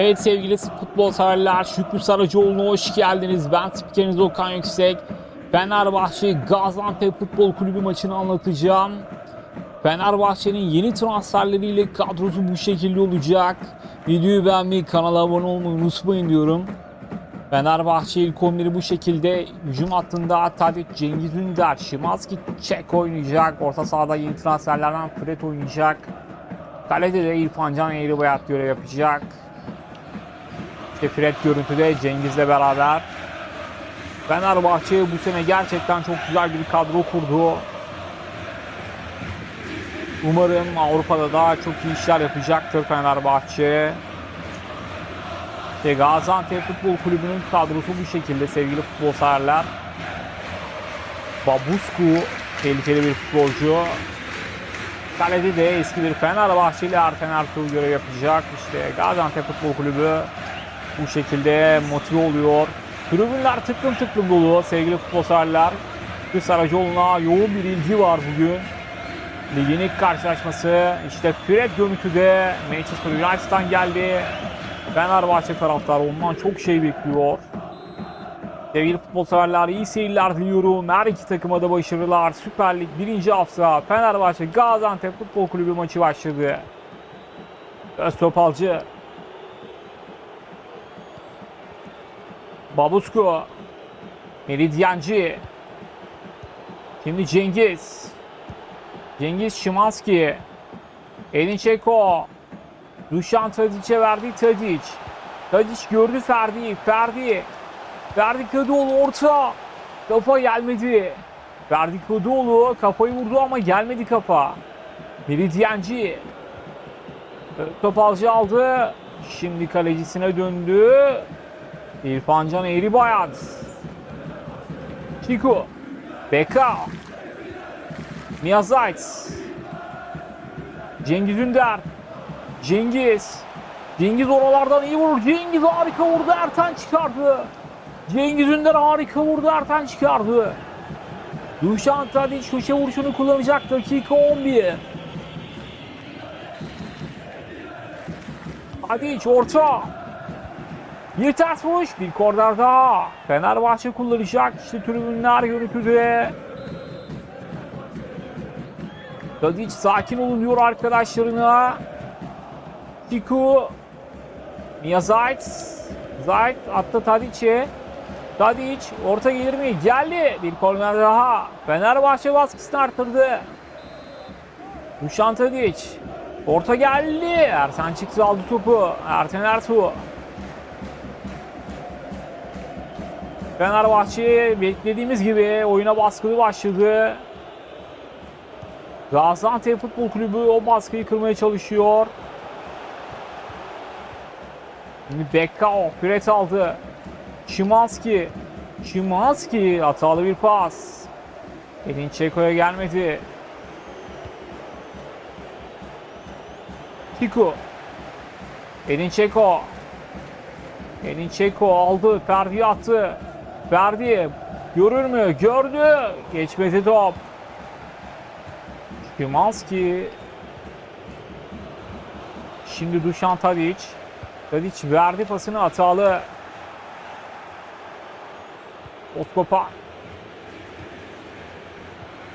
Evet sevgili futbol severler Şükrü Saracoğlu'na hoş geldiniz. Ben spikeriniz Okan Yüksek. Fenerbahçe Gaziantep Futbol Kulübü maçını anlatacağım. Fenerbahçe'nin yeni transferleriyle kadrosu bu şekilde olacak. Videoyu beğenmeyi, kanala abone olmayı unutmayın diyorum. Fenerbahçe ilk 11'i bu şekilde hücum hattında Tadic, Cengiz Ünder, Şimanski, Çek oynayacak. Orta sahada yeni transferlerden Fred oynayacak. Kalede de İrfan Can Eğribayat görev yapacak. İşte Fred görüntüde Cengiz'le beraber. Fenerbahçe bu sene gerçekten çok güzel bir kadro kurdu. Umarım Avrupa'da daha çok iyi işler yapacaktır Fenerbahçe. İşte Gaziantep Futbol Kulübü'nün kadrosu bu şekilde sevgili futbol severler. Babusku tehlikeli bir futbolcu. Kalede de eski bir Fenerbahçeli Erten Ertuğrul görev yapacak. İşte Gaziantep Futbol Kulübü bu şekilde motive oluyor. Tribünler tıklım tıklım dolu sevgili futbol severler. Kız Aracoğlu'na yoğun bir ilgi var bugün. Ligin ilk karşılaşması işte Fred görüntüde Manchester United'dan geldi. Fenerbahçe taraftarı ondan çok şey bekliyor. Sevgili futbol severler iyi seyirler diliyorum. Her iki takıma da başarılar. Süper Lig 1. hafta Fenerbahçe Gaziantep Futbol Kulübü maçı başladı. Öztopalcı. Babusku. Meridyancı. Şimdi Cengiz. Cengiz Şimanski. Edin Çeko. Dušan Tadic'e verdi Tadic. Tadic gördü Ferdi. Ferdi. Ferdi Kadıoğlu orta. Kafa gelmedi. Ferdi Kadıoğlu kafayı vurdu ama gelmedi kafa. Meridyancı. Topalcı aldı. Şimdi kalecisine döndü. İrfan Can Eğribayat. Chico. Beka. Miyazait. Cengiz Ünder. Cengiz. Cengiz oralardan iyi vurur. Cengiz harika vurdu. Ertan çıkardı. Cengiz Ünder harika vurdu. Ertan çıkardı. Dušan Tadic köşe vuruşunu kullanacak. Dakika 11. Tadic orta. Bir ters vuruş. Bir korner daha. Fenerbahçe kullanacak. İşte tribünler görüntüde. Tadic sakin olun diyor arkadaşlarına. Tiku. Mia Zayt. Zayt attı Tadic'e. Tadic orta gelir mi? Geldi. Bir korner daha. Fenerbahçe baskısını arttırdı. Dušan Tadic. Orta geldi. Ersen çıktı aldı topu. Erten Ertuğ. Fenerbahçe beklediğimiz gibi oyuna baskılı başladı. Gaziantep Futbol Kulübü o baskıyı kırmaya çalışıyor. Şimdi Bekkao Fred aldı. Şimanski. Şimanski hatalı bir pas. Edin Çeko'ya gelmedi. Tiku. Edin Çeko. Edin Çeko aldı. Ferdi attı. Ferdi görür mü? Gördü. Geçmedi top. Şimanski. Şimdi Dušan Tadic. Tadic verdi pasını hatalı. Oskopa.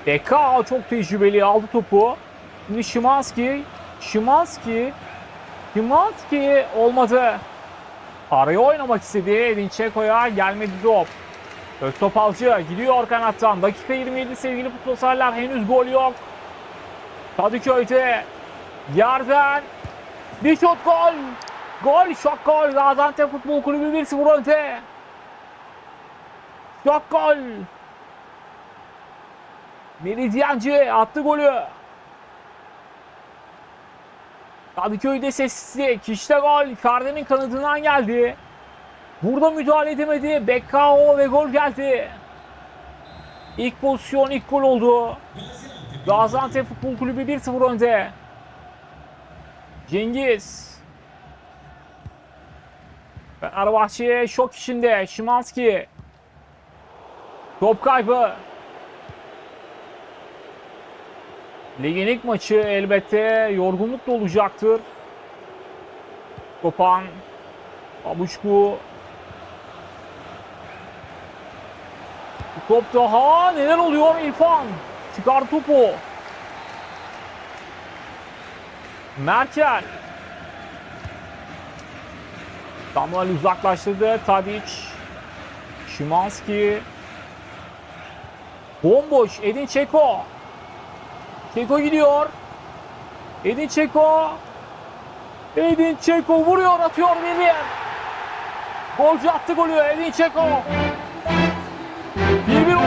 Beka çok tecrübeli aldı topu. Şimdi Şimanski. Şimanski. Şimanski olmadı. Araya oynamak istedi. Edin gelmedi top. Öztopalcı gidiyor kanattan. Dakika 27 sevgili futbolseverler. Henüz gol yok. Kadıköy'de yerden bir şut gol. Gol şok gol. Gaziantep Futbol Kulübü 1-0 önde. Şok gol. Meridyancı attı golü. Kadıköy'de sessizlik. İşte gol. Ferdi'nin kanadından geldi. Burada müdahale edemedi. Bekkao ve gol geldi. İlk pozisyon ilk gol oldu. Gaziantep Futbol Kulübü 1-0 önde. Cengiz. Fenerbahçe şok içinde. Şimanski. Top kaybı. Ligin ilk maçı elbette yorgunluk da olacaktır. Kopan Abuşku. Top daha. Neler oluyor İrfan? Çıkar topu. Merkel. Samuel uzaklaştırdı. Tadic. Şimanski. Bomboş. Edin Çeko. Çeko gidiyor. Edin Çeko. Edin Çeko vuruyor atıyor bir bir. Golcü attı golü Edin Çeko.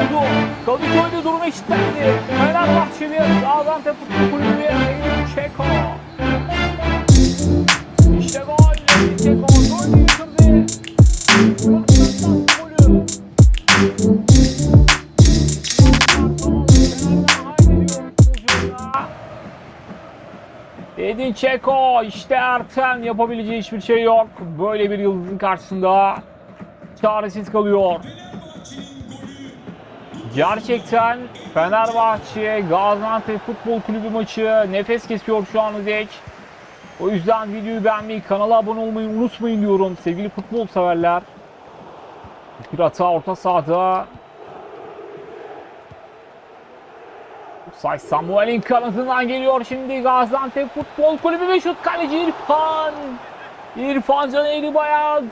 1-1 oldu. Kadıköy'de durum eşitlendi. Fenerbahçe 1, Gaziantep Futbol Kulübü 1, Edin Çeko. İşte gol. Edin Çeko golü getirdi. Gaziantep. Edin Çeko işte Erten yapabileceği hiçbir şey yok. Böyle bir yıldızın karşısında çaresiz kalıyor. Gerçekten Fenerbahçe Gaziantep Futbol Kulübü maçı nefes kesiyor şu an dek. O yüzden videoyu beğenmeyi, kanala abone olmayı unutmayın diyorum sevgili futbol severler. Bir hata orta sahada. Say Samuel'in kanatından geliyor şimdi Gaziantep Futbol Kulübü ve şut kaleci İrfan. İrfan Caneli Bayat.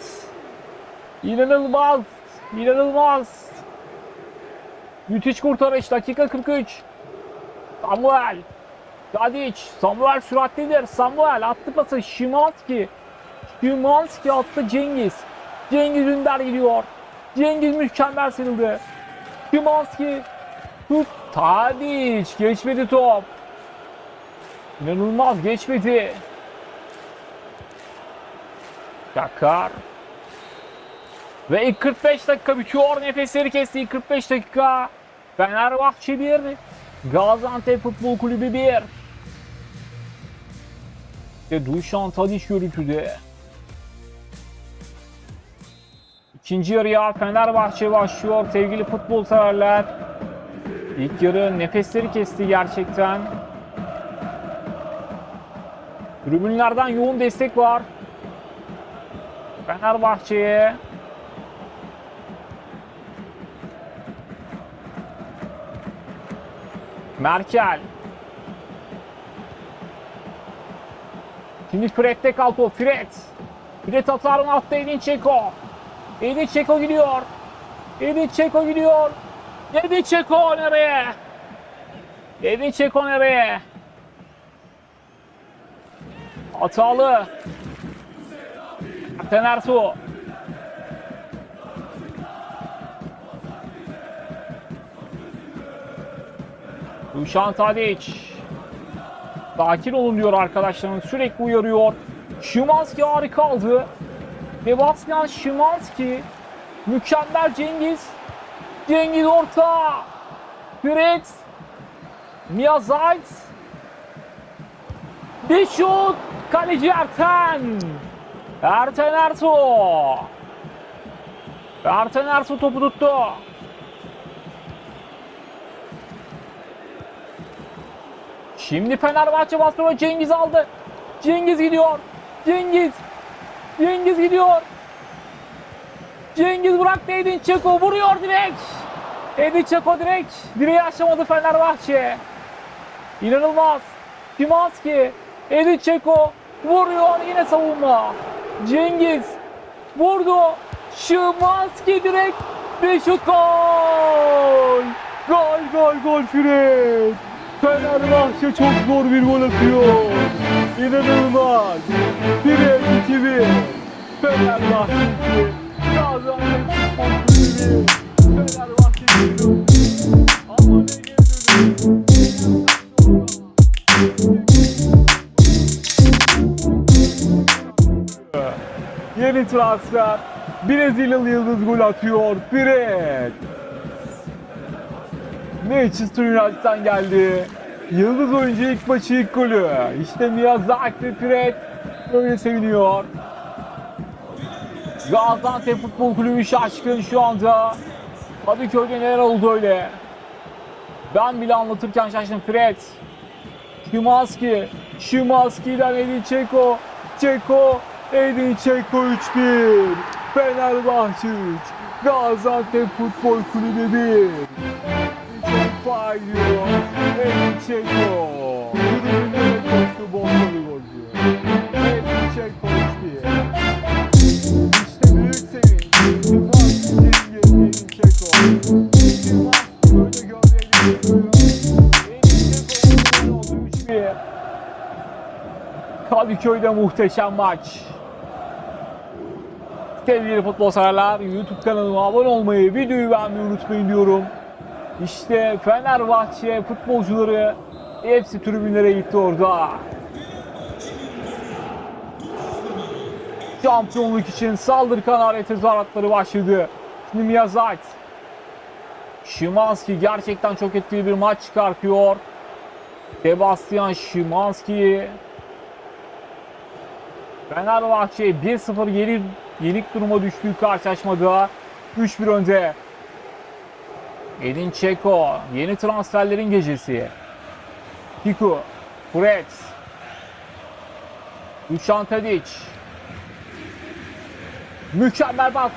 İnanılmaz. İnanılmaz. Müthiş kurtarış. Dakika 43. Samuel. Tadic. Samuel süratlidir. Samuel attı pası. Şimanski. Şimanski attı Cengiz. Cengiz Ünder gidiyor. Cengiz mükemmel sıyrıldı. Şimanski. Tut. Tadic. Geçmedi top. İnanılmaz geçmedi. Yakar. Ve ilk 45 dakika bitiyor. Nefesleri kesti. İlk 45 dakika. Fenerbahçe 1. Gaziantep Futbol Kulübü 1. Ve Duşan Tadiç görüntüde. İkinci yarıya Fenerbahçe başlıyor sevgili futbol severler. İlk yarı nefesleri kesti gerçekten. Tribünlerden yoğun destek var. Fenerbahçe'ye Merkel. Şimdi Fred'de kal top. Fred. Fred atar mı attı Edin Çeko. Edin Çeko gidiyor. Edin Çeko gidiyor. Edin Çeko nereye? Edin Çeko nereye? Hatalı. Erten Ertuğ. Dušan Tadic. Sakin olun diyor arkadaşlarımız. Sürekli uyarıyor. Şimanski harika aldı. Sebastian Şimanski. Mükemmel Cengiz. Cengiz orta. Fred. Miyazayt. Bir şut. Kaleci Erten. Erten Ertuğ. Erten Ertuğ topu tuttu. Şimdi Fenerbahçe bastırıyor. Cengiz aldı. Cengiz gidiyor. Cengiz. Cengiz gidiyor. Cengiz bıraktı Edin Çeko. Vuruyor direkt. Edin Çeko direkt. Direği aşamadı Fenerbahçe. İnanılmaz. Şimanski. Edin Çeko. Vuruyor yine savunma. Cengiz. Vurdu. Şimanski direkt. Ve şut gol. Gol gol gol Fred. Fenerbahçe çok zor bir gol atıyor. İnanılmaz. 1'e 2-1. Fenerbahçe 2. Gaziantep. Fenerbahçe 1. Ama ne Yeni transfer. Brezilyalı yıldız gol atıyor. Fred. Manchester United'dan geldi. Yıldız oyuncu ilk maçı ilk golü. İşte Miyazaki Fred böyle seviniyor. Gaziantep Futbol Kulübü şaşkın şu anda. Kadıköy'de neler oldu öyle. Ben bile anlatırken şaştım. Fred. Şimanski. Şimanski'den Edin Çeko. Çeko. Edin Çeko 3-1. Fenerbahçe 3. Gaziantep Futbol Kulübü 1. Faydıyor. Edin Çeko. Tribünlere koştu bombalı golcü. Edin Çeko 3-1. İşte büyük sevinç. Sivas Cengiz Edin Çeko. Sivas böyle gövdeyle geliyor. Çeko oldu 3-1. Kadıköy'de muhteşem maç. Sevgili futbol severler, YouTube kanalıma abone olmayı, videoyu beğenmeyi unutmayın diyorum. İşte Fenerbahçe futbolcuları hepsi tribünlere gitti orada. Şampiyonluk için saldırı kanarya tezahüratları başladı. Şimdi Miyazaki. Şimanski gerçekten çok etkili bir maç çıkartıyor. Sebastian Şimanski Fenerbahçe 1-0 yeni, yenik duruma düştüğü karşılaşmada 3-1 önde. Edin Çeko yeni transferlerin gecesi. Kiku, Fred, Dušan Tadic. Mükemmel bak.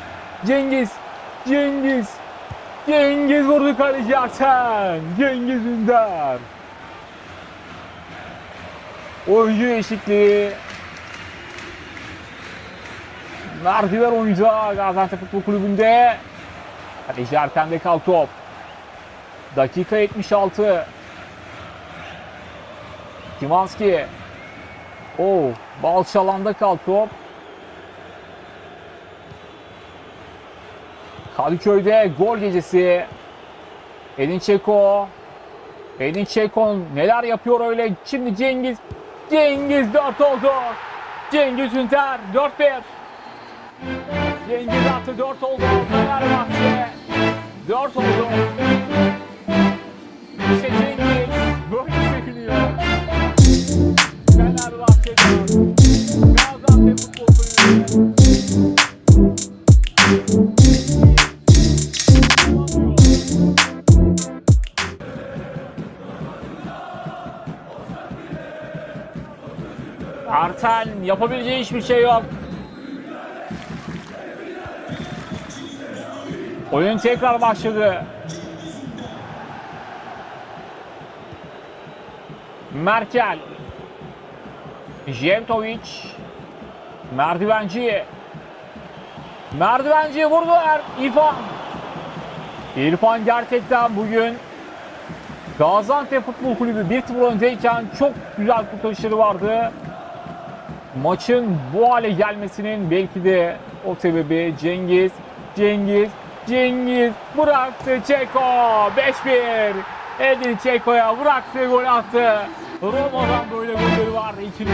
Cengiz, Cengiz, Cengiz vurdu kaleci Ersen. Cengiz Ünder. Oyuncu eşitliği Merdiven oyuncu Gaziantep Futbol Kulübü'nde. Kaleci Erten'de kal top. Dakika 76. Kimanski. Oo, Balçalan'da kal top. Kadıköy'de gol gecesi. Edin Çeko. Edin Çeko neler yapıyor öyle. Şimdi Cengiz. Cengiz 4 oldu. Cengiz Ünter 4-1. Cengiz attı 4 oldu. Fenerbahçe 4 oldu. Cengiz böyle seviniyor. Fenerbahçe 4. Gaziantep Futbol Kulübü. Arten yapabileceği hiçbir şey yok. Oyun tekrar başladı. Merkel. Jevtovic. Merdivenci. Merdivenci vurdu Er İrfan. İrfan gerçekten bugün Gaziantep Futbol Kulübü 1-0 öndeyken çok güzel kurtarışları vardı. Maçın bu hale gelmesinin belki de o sebebi Cengiz. Cengiz Cengiz bıraktı Çeko 5-1 Edin Çeko'ya bıraktı gol attı Roma'dan böyle golleri var. İkili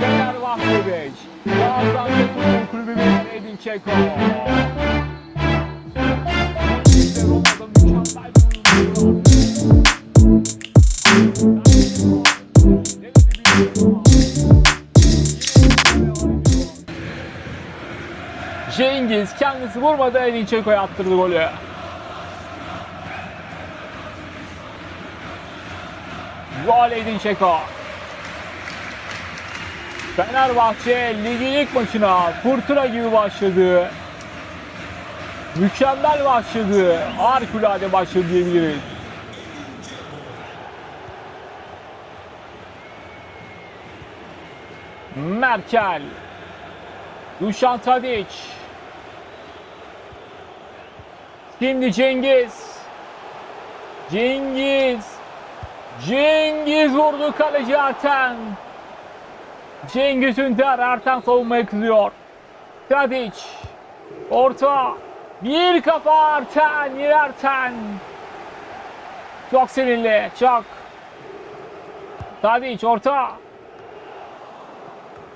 Fenerbahçe 5 Gaziantep Futbol Kulübü 1 Edin Çeko Cengiz kendisi vurmadı. Edin Çeko'ya attırdı golü. Gol Edin Çeko. Fenerbahçe ligin ilk maçına fırtına gibi başladı. Mükemmel başladı. Harikulade başladı diyebiliriz. Merkel. Dušan Tadic. Şimdi Cengiz. Cengiz. Cengiz vurdu kaleci Erten. Cengiz Ünder Erten savunmaya kızıyor. Tadic. Orta. Bir kafa Erten. Yine Erten. Çok sinirli. Çok. Tadic orta.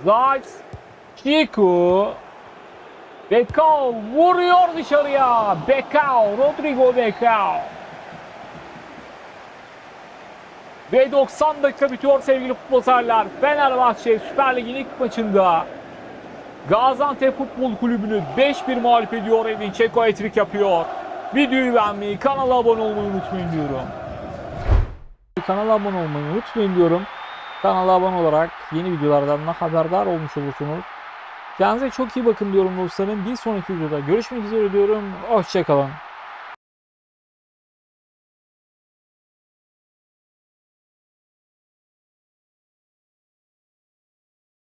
Zayt. Chico. Becao vuruyor dışarıya. Becao, Rodrigo Becao. Ve 90 dakika bitiyor sevgili futbol severler. Fenerbahçe Süper Lig'in ilk maçında Gaziantep Futbol Kulübü'nü 5-1 mağlup ediyor. Edin Çeko hat yapıyor. Videoyu beğenmeyi, kanala abone olmayı unutmayın diyorum. Kanala abone olmayı unutmayın diyorum. Kanala abone olarak yeni videolardan da haberdar olmuş olursunuz. Kendinize çok iyi bakın diyorum dostlarım. Bir sonraki videoda görüşmek üzere diyorum. Hoşçakalın.